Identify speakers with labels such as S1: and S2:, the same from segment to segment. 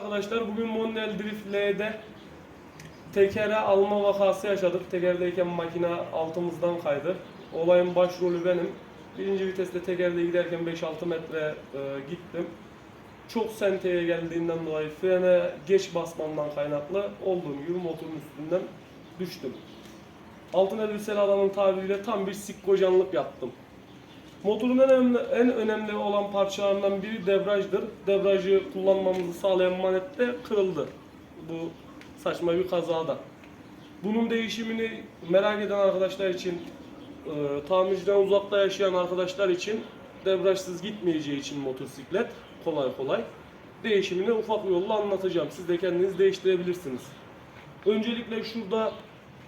S1: Arkadaşlar bugün Mondial Drift L'de tekere alma vakası yaşadık. Tekerdeyken makine altımızdan kaydı. Olayın başrolü benim. Birinci viteste tekerde giderken 5-6 metre e, gittim. Çok senteye geldiğinden dolayı frene geç basmamdan kaynaklı olduğum gibi motorun üstünden düştüm. Altın elbiseli adamın tabiriyle tam bir sikkocanlık yaptım. Motorun en önemli, en önemli olan parçalarından biri debrajdır. Debrajı kullanmamızı sağlayan manet de kırıldı. Bu saçma bir kazada. Bunun değişimini merak eden arkadaşlar için, e, tamirciden uzakta yaşayan arkadaşlar için debrajsız gitmeyeceği için motosiklet kolay kolay değişimini ufak yolla anlatacağım. Siz de kendiniz değiştirebilirsiniz. Öncelikle şurada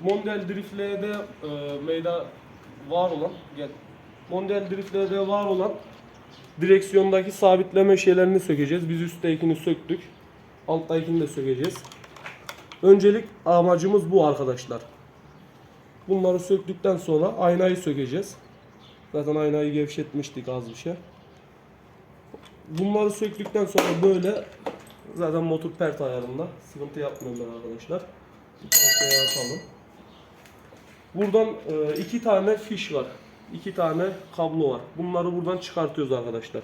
S1: Mondial Drift L'de e, meyda var olan. Mondial Drift L'de var olan direksiyondaki sabitleme şeylerini sökeceğiz. Biz üsttekini söktük. Alttakini de sökeceğiz. Öncelik amacımız bu arkadaşlar. Bunları söktükten sonra aynayı sökeceğiz. Zaten aynayı gevşetmiştik az bir şey. Bunları söktükten sonra böyle zaten motor pert ayarında. Sıkıntı yapmıyorlar arkadaşlar. Bir parçaya atalım. Buradan e, iki tane fiş var. İki tane kablo var. Bunları buradan çıkartıyoruz arkadaşlar.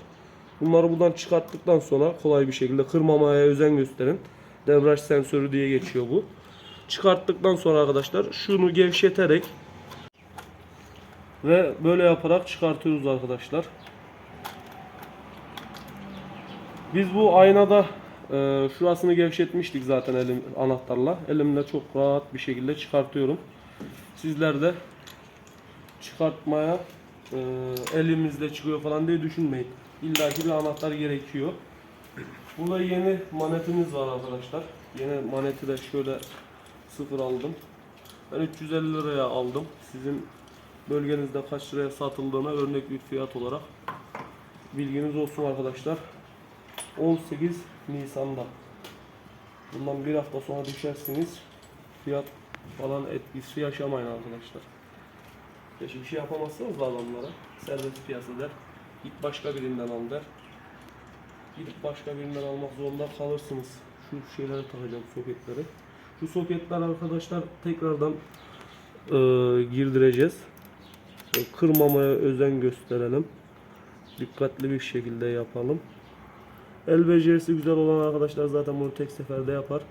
S1: Bunları buradan çıkarttıktan sonra kolay bir şekilde kırmamaya özen gösterin. Debraj sensörü diye geçiyor bu. Çıkarttıktan sonra arkadaşlar şunu gevşeterek ve böyle yaparak çıkartıyoruz arkadaşlar. Biz bu aynada e, şurasını gevşetmiştik zaten elim anahtarla. Elimle çok rahat bir şekilde çıkartıyorum. Sizler de çıkartmaya e, elimizle çıkıyor falan diye düşünmeyin. İlla ki bir anahtar gerekiyor. Burada yeni manetimiz var arkadaşlar. Yeni maneti de şöyle sıfır aldım. Ben 350 liraya aldım. Sizin bölgenizde kaç liraya satıldığına örnek bir fiyat olarak bilginiz olsun arkadaşlar. 18 Nisan'da. Bundan bir hafta sonra düşersiniz. Fiyat falan etkisi yaşamayın arkadaşlar. Şimdi bir şey yapamazsınız da adamlara. Serbest piyasa der. Git başka birinden al der. Gidip başka birinden almak zorunda kalırsınız. Şu şeyleri takacağım soketleri. Şu soketler arkadaşlar tekrardan e, girdireceğiz. Kırmamaya özen gösterelim. Dikkatli bir şekilde yapalım. El becerisi güzel olan arkadaşlar zaten bunu tek seferde yapar.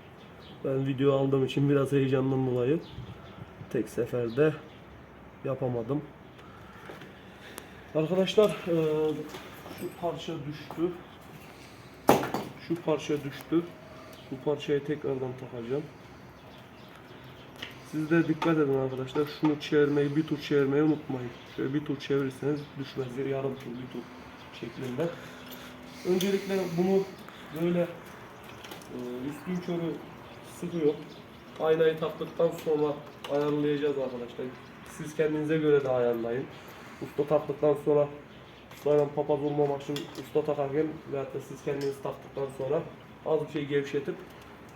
S1: Ben video aldığım için biraz heyecandan dolayı tek seferde yapamadım. Arkadaşlar eee, şu parça düştü. Şu parça düştü. Bu parçayı tekrardan takacağım. Siz de dikkat edin arkadaşlar. Şunu çevirmeyi, bir tur çevirmeyi unutmayın. Şöyle bir tur çevirirseniz düşmez. Yarım tur, bir tur şeklinde. Öncelikle bunu böyle e, üstün körü sıkıyor. Aynayı taktıktan sonra ayarlayacağız arkadaşlar. Siz kendinize göre de ayarlayın. Usta taktıktan sonra ustayla papaz olmamak için usta takarken veyahut da siz kendiniz taktıktan sonra az bir şey gevşetip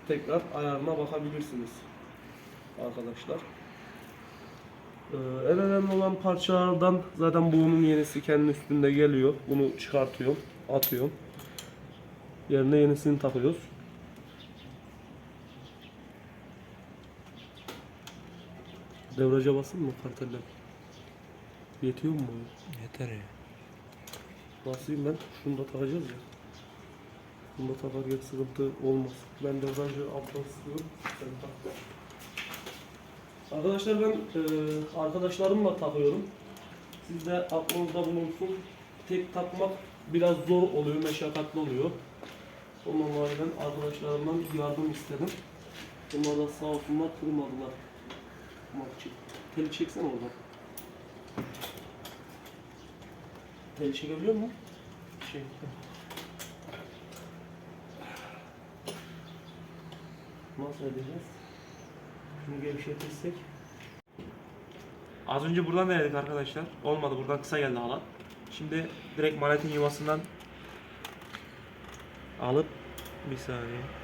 S1: tekrar ayarına bakabilirsiniz arkadaşlar. Ee, en önemli olan parçalardan zaten bunun yenisi kendi üstünde geliyor. Bunu çıkartıyorum, atıyorum. Yerine yenisini takıyoruz. Devraca basın mı karteller? Yetiyor mu bu?
S2: Yeter ya.
S1: Basayım ben. Şunu da takacağız ya. Bunu da takarken sıkıntı olmaz. Ben devrajı alttan sıkıyorum. Sen tak. Arkadaşlar ben e, arkadaşlarımla takıyorum. Siz de aklınızda bulunsun. Tek takmak biraz zor oluyor, meşakkatli oluyor. Ondan dolayı ben arkadaşlarımdan yardım istedim. Onlar da sağ olsunlar kırmadılar. Makçı. Teli çeksene oradan. Teli çekebiliyor musun? Şey. Nasıl edeceğiz? Şunu gevşetirsek.
S2: Az önce buradan denedik arkadaşlar. Olmadı buradan kısa geldi halat. Şimdi direkt maletin yuvasından alıp bir saniye.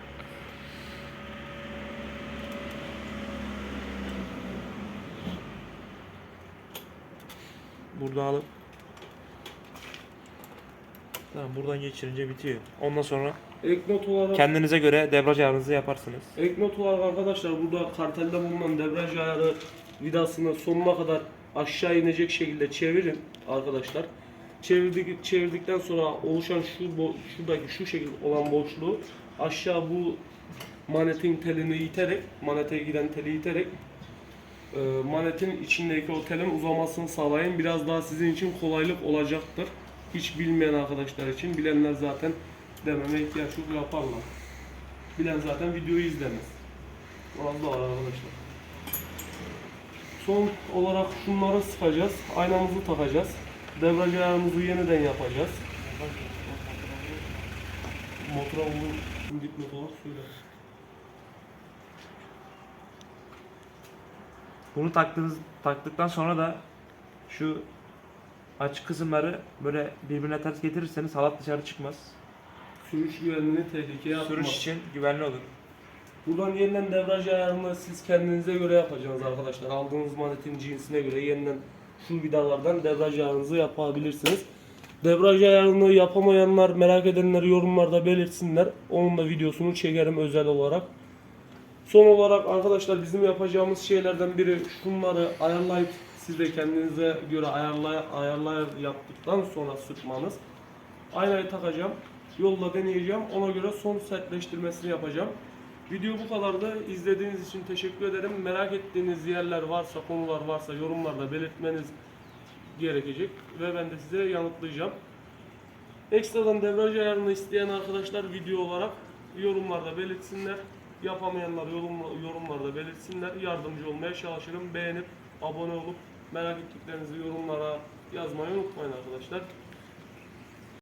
S2: Buradan alıp Tamam buradan geçirince bitiyor. Ondan sonra
S1: Ek not olarak
S2: Kendinize göre debriyaj ayarınızı yaparsınız.
S1: Ek not olarak arkadaşlar burada kartelde bulunan debriyaj ayarı vidasını sonuna kadar aşağı inecek şekilde çevirin arkadaşlar. Çevirdik, çevirdikten sonra oluşan şu bo- şuradaki şu şekil olan boşluğu aşağı bu manetin telini iterek, manete giden teli iterek e, manetin içindeki o uzamasını sağlayın. Biraz daha sizin için kolaylık olacaktır. Hiç bilmeyen arkadaşlar için bilenler zaten dememe ihtiyaç yok yaparlar. Bilen zaten videoyu izlemez. Orası da arkadaşlar. Son olarak şunları sıkacağız. Aynamızı takacağız. Debriyaj ayarımızı yeniden yapacağız. Motora şimdi dipnot olarak söyle.
S2: Bunu taktığınız taktıktan sonra da şu açık kısımları böyle birbirine ters getirirseniz halat dışarı çıkmaz.
S1: Sürüş güvenliğini tehlikeye atmaz.
S2: Sürüş için güvenli olur.
S1: Buradan yeniden debriyaj ayarını siz kendinize göre yapacaksınız arkadaşlar. Aldığınız manetin cinsine göre yeniden şu vidalardan debriyaj ayarınızı yapabilirsiniz. Debriyaj ayarını yapamayanlar, merak edenler yorumlarda belirtsinler. Onun da videosunu çekerim özel olarak. Son olarak arkadaşlar bizim yapacağımız şeylerden biri şunları ayarlayıp siz de kendinize göre ayarlay ayarlay yaptıktan sonra sıkmanız. Aynayı takacağım. Yolda deneyeceğim. Ona göre son sertleştirmesini yapacağım. Video bu kadardı. İzlediğiniz için teşekkür ederim. Merak ettiğiniz yerler varsa, konular varsa yorumlarda belirtmeniz gerekecek ve ben de size yanıtlayacağım. Ekstradan devraj ayarını isteyen arkadaşlar video olarak yorumlarda belirtsinler. Yapamayanlar yorum, yorumlarda belirtsinler. Yardımcı olmaya çalışırım. Beğenip abone olup merak ettiklerinizi yorumlara yazmayı unutmayın arkadaşlar.